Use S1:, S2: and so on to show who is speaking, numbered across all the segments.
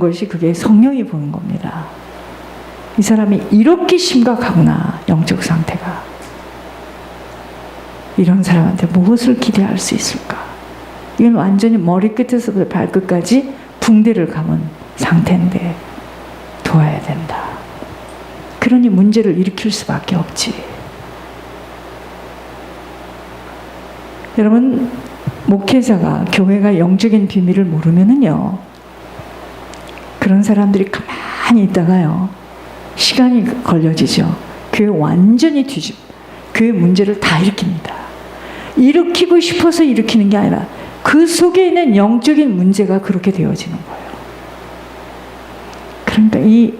S1: 것이 그게 성령이 보는 겁니다. 이 사람이 이렇게 심각하구나 영적 상태가 이런 사람한테 무엇을 기대할 수 있을까? 이건 완전히 머리끝에서부터 발끝까지 붕대를 감은 상태인데 도와야 된다. 그러니 문제를 일으킬 수밖에 없지. 여러분 목회자가 교회가 영적인 비밀을 모르면은요 그런 사람들이 가만히 있다가요 시간이 걸려지죠. 교회 완전히 뒤집 교회 문제를 다 일으킵니다. 일으키고 싶어서 일으키는 게 아니라 그 속에 있는 영적인 문제가 그렇게 되어지는 거예요. 그러니까 이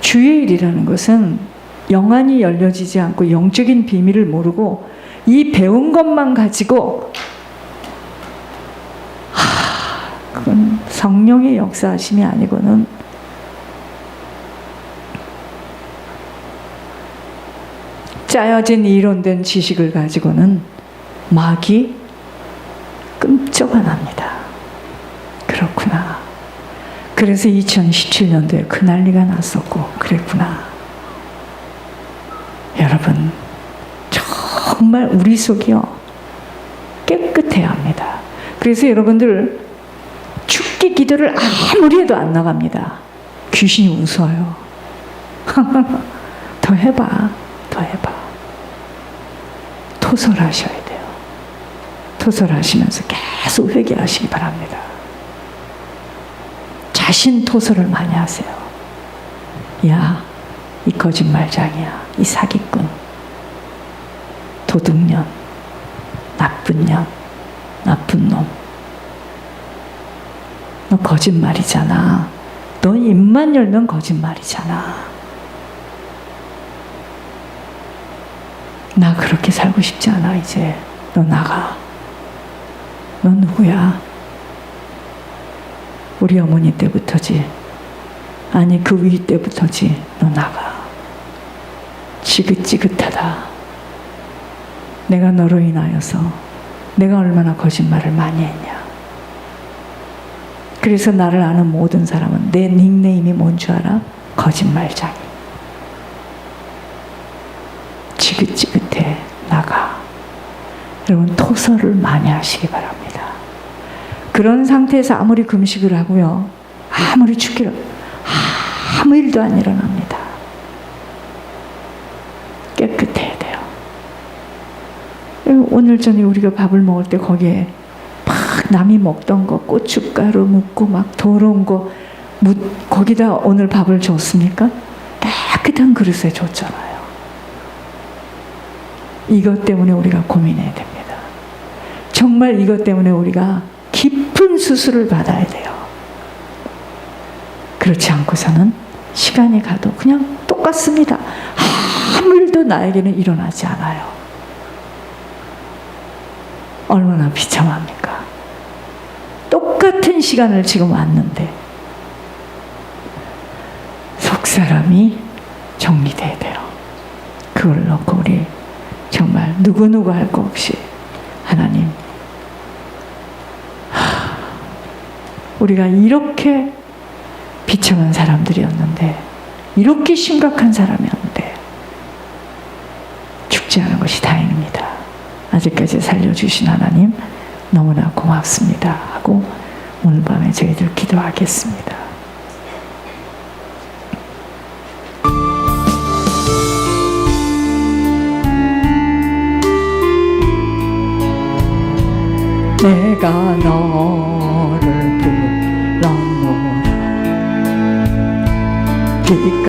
S1: 주일이라는 것은 영안이 열려지지 않고 영적인 비밀을 모르고 이 배운 것만 가지고 하, 그건 성령의 역사하심이 아니고는 짜여진 이론된 지식을 가지고는 막이 끔쩍 안 합니다. 그렇구나. 그래서 2017년도에 그 난리가 났었고 그랬구나. 여러분 정말 우리 속이요 깨끗해야 합니다. 그래서 여러분들 기도를 아무리 해도 안 나갑니다. 귀신이 웃어요. 더 해봐, 더 해봐. 토설하셔야 돼요. 토설하시면서 계속 회개하시기 바랍니다. 자신 토설을 많이 하세요. 야, 이 거짓말장이야. 이 사기꾼. 도둑년. 나쁜 년. 나쁜 놈. 너 거짓말이잖아. 너 입만 열면 거짓말이잖아. 나 그렇게 살고 싶지 않아, 이제. 너 나가. 너 누구야? 우리 어머니 때부터지. 아니, 그 위 때부터지. 너 나가. 지긋지긋하다. 내가 너로 인하여서 내가 얼마나 거짓말을 많이 했냐. 그래서 나를 아는 모든 사람은 내 닉네임이 뭔 줄 알아? 거짓말장이. 지긋지긋해. 나가. 여러분, 토설을 많이 하시기 바랍니다. 그런 상태에서 아무리 금식을 하고요. 아무리 죽기를 아무 일도 안 일어납니다. 깨끗해야 돼요. 오늘 전에 우리가 밥을 먹을 때 거기에 막 남이 먹던 거 고춧가루 묻고 막 더러운 거 묻, 거기다 오늘 밥을 줬습니까? 깨끗한 그릇에 줬잖아요. 이것 때문에 우리가 고민해야 됩니다. 정말 이것 때문에 우리가 깊은 수술을 받아야 돼요. 그렇지 않고서는 시간이 가도 그냥 똑같습니다. 아무 일도 나에게는 일어나지 않아요. 얼마나 비참합니까? 똑같은 시간을 지금 왔는데 속 사람이 정리돼야 돼요. 그걸 놓고 우리 정말 누구누구 할 거 없이 하나님 하, 우리가 이렇게 비참한 사람들이었는데 이렇게 심각한 사람이었는데 죽지 않은 것이 다행입니다. 아직까지 살려주신 하나님 너무나 고맙습니다 하고 오늘 밤에 저희들 기도하겠습니다. 내가 너를 불러노라 빛